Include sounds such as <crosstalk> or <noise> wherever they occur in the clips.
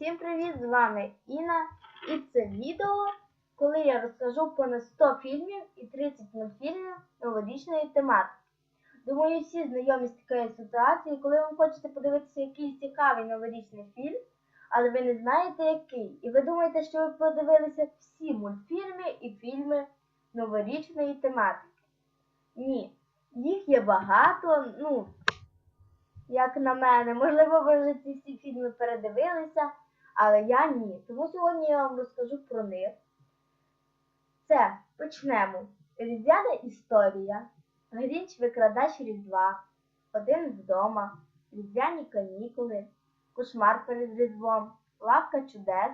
Всім привіт! З вами Інна і це відео, коли я розкажу понад 100 фільмів і 30 мультфільмів новорічної тематики. Думаю, всі знайомі з такою ситуацією, коли ви хочете подивитися якийсь цікавий новорічний фільм, але ви не знаєте який. І ви думаєте, що ви подивилися всі мультфільми і фільми новорічної тематики. Ні, їх є багато, ну, як на мене. Можливо, ви вже ці всі фільми передивилися, але я ні. Тому сьогодні я вам розкажу про них. Це почнемо. Різдвяна історія, Грінч викрадач Різдва, Один вдома, Різдвяні канікули, Кошмар перед Різдвом, Лавка чудес,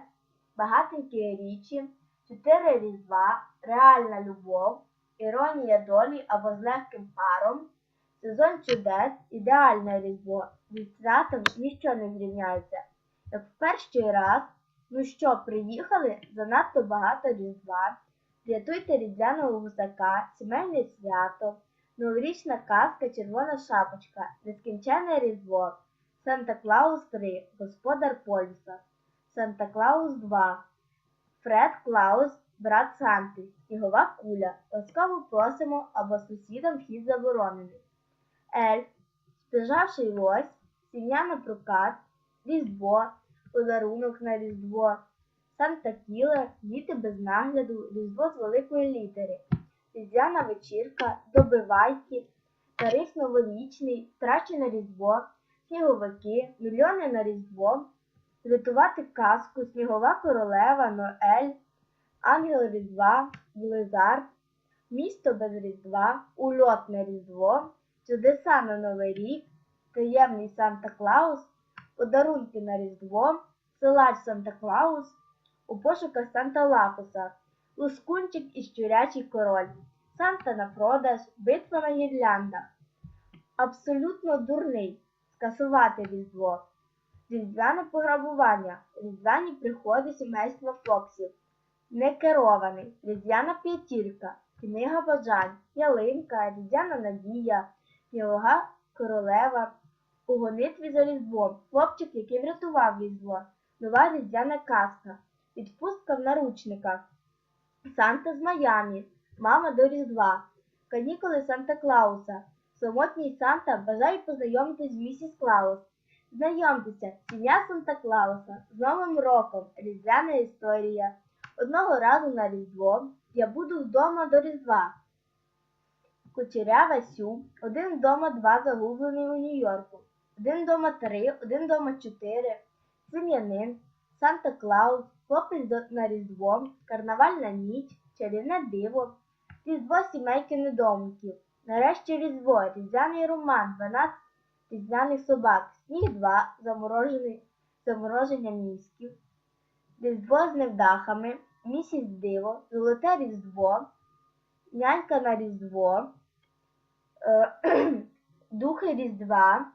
Багатенькі річі, Чотири Різдва, Реальна любов, Іронія долі або з легким паром. Сезон чудес, ідеальне різдво. Від святом ніщо не зрівняється. Як в перший раз, ну що, приїхали занадто багато різдва. Рятуйте різдвяного гусака, сімейне свято, новорічна казка, червона шапочка, нескінченне різдво, Санта Клаус 3, Господар Полюса, Санта Клаус 2, Фред Клаус, брат Санти, Снігова куля, ласкаво просимо або сусідам вхід заборонений. Ельф, спіжавший лось, сім'я на прокат, Різдво, подарунок на Різдво, Санта Кілер, діти без нагляду, Різдво з великої літери, Різдвяна вечірка, добивайки, Тариф новорічний, втрачене Різдво, Сніговики, Мільйони на Різдво, Рятувати казку, Снігова королева, Ноель, Ангел Різдва, Близард, Місто без Різдва, Ульотне Різдво, Чудеса на Новий рік, Таємний Санта Клаус, Подарунки на Різдво, Силач Санта Клаус, У пошуках Санта Лапуса, Лускунчик і Щурячий король, Санта на продаж, Битва на гірляндах. Абсолютно дурний. Скасувати Різдво. Різдвяне пограбування, різдвяні приходи сімейства Фоксів, некерований, різдвяна п'ятірка, книга бажань, ялинка, різдвяна надія, Снігова королева, у гонитві за Різдвом, хлопчик, який врятував Різдво, нова різдвяна казка, відпустка в наручниках, Санта з Майамі, мама до Різдва, канікули Санта Клауса, самотній Санта бажає познайомитись з місіс Клаус. Знайомтеся, сім'я Санта Клауса. З Новим роком, різдвяна історія. Одного разу на Різдво я буду вдома до Різдва. Кучерява Сю, один вдома, два загублений у Нью-Йорку, один вдома три, один вдома чотири, Сем'янин, Санта Клаус, хлопець на Різдво, карнавальна ніч, чарівне диво, Різдво сімейки недомиків. Нарешті Різдво, різдвяний роман, 12 різдвяних собак, сніг 2, заморожений, замороження місків, Різдво з невдахами, місяць диво, золоте Різдво, нянька на Різдво, е, <clears throat> Духи Різдва,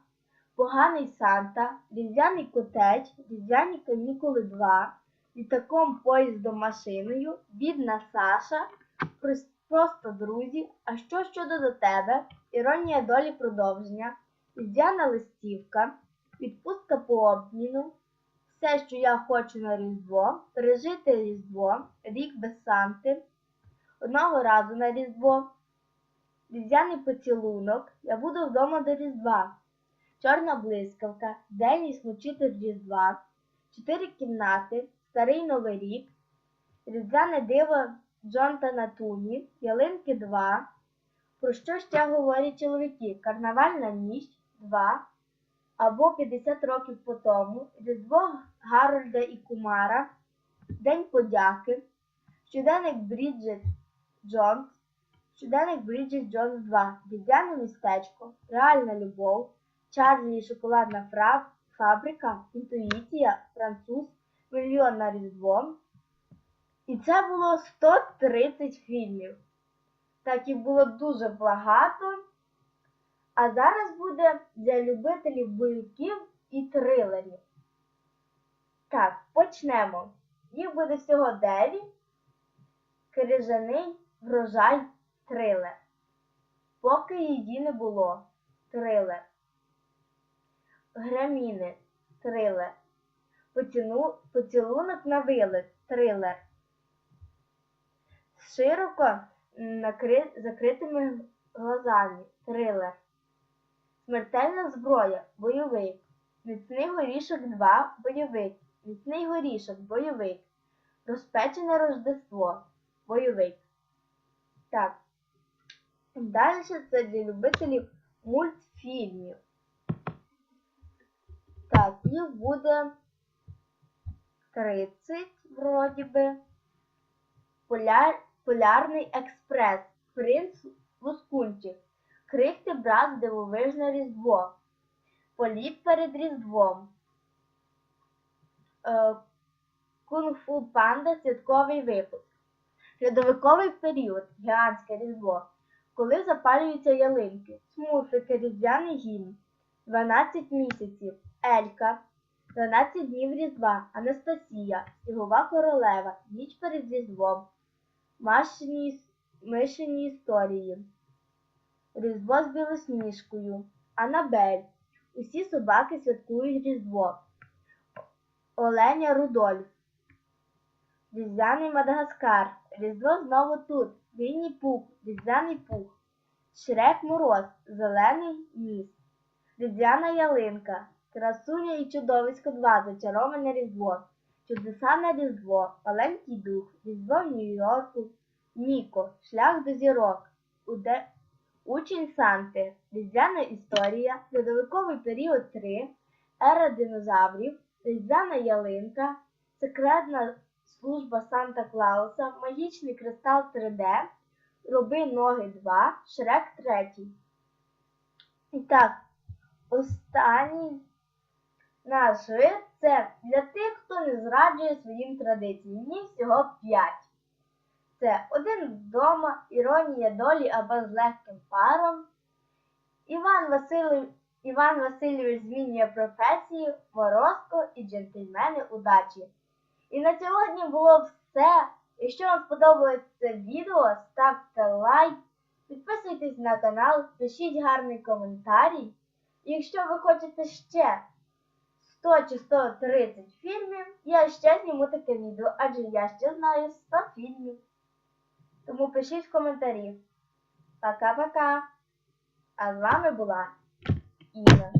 Поганий Санта, Різдвяний котеч, Різдвяні канікули 2, літаком поїздом машиною, бідна Саша, просто друзі, а що щодо до тебе, іронія долі продовження, Різдвяна листівка, відпустка по обміну, все, що я хочу на Різдво, пережити Різдво, рік без Санти, одного разу на Різдво, Різдвяний поцілунок, я буду вдома до Різдва, Чорна блискавка, День і смучитель Чотири кімнати, Старий Новий рік, Різдвяне диво Джонтана Туні, Ялинки 2, Про що ще говорять чоловіки? Карнавальна ніч 2 або 50 років по тому, Різдво Гарольда і Кумара, День подяки, Щоденник Бріджит Джонс, Щоденник Бріджит Джонс 2, Різдвяне містечко, Реальна любов, Чарлі і шоколадна фрав, фабрика, інтуїція, француз, мільйон на Різдво. І це було 130 фільмів. Так і було дуже багато. А зараз буде для любителів бойовиків і трилерів. Так, почнемо. Їх буде всього 9. Крижаний врожай трилер. Поки її не було. Трилер. Граміни. Трилер. Поціну... Поцілунок на вилет. Трилер. З широко накри... закритими глазами. Трилер. Смертельна зброя. Бойовик. Міцний горішок 2. Бойовик. Міцний горішок. Бойовик. Розпечене Рождество. Бойовик. Так. Далі це для любителів мультфільмів. Так, буде 30, вроді би. Поляр... Полярний експрес. Принц Лускунчик. Крихти брат дивовижне різдво. Політ перед Різдвом. Е, Кунг-фу панда святковий випуск. Льодовиковий період. Гігантське різдво. Коли запалюються ялинки. Смурфики, різдвяний гімн. 12 місяців. Елька. 12 днів Різдва. Анастасія. Снігова королева. Ніч перед Різдвом. Машині, мишині історії. Різдво з білосніжкою. Анабель. Усі собаки святкують Різдво. Оленя Рудольф. Різдвяний Мадагаскар. Різдво знову тут. Вінні Пух. Різдвяний пух. Шрек Мороз. Зелений ніс. Різдвяна ялинка. Красуня і чудовисько 2. Зачароване Різдво. Чудеса на Різдво. Маленький дух. Різдво в Нью-Йорку. Ніко. Шлях до зірок. Уде... Учень Санти. Різдвяна історія. Льодовиковий період 3. Ера динозаврів. Різдвяна ялинка. Секретна служба Санта Клауса. Магічний кристал 3D. Роби ноги 2. Шрек 3. І так, останній наш вид це для тих, хто не зраджує своїм традиціям. Їх всього 5. Це один вдома, іронія долі або з легким паром. Іван, Василь... Іван Васильович змінює професію, Морозко і джентльмени удачі. І на сьогодні було все. Якщо вам сподобалось це відео, ставте лайк, підписуйтесь на канал, пишіть гарний коментарій. І якщо ви хочете ще 100 чи 130 фільмів, я ще зніму таке відео, адже я ще знаю 100 фільмів. Тому пишіть в коментарі. Пока-пока. А з вами була Інна.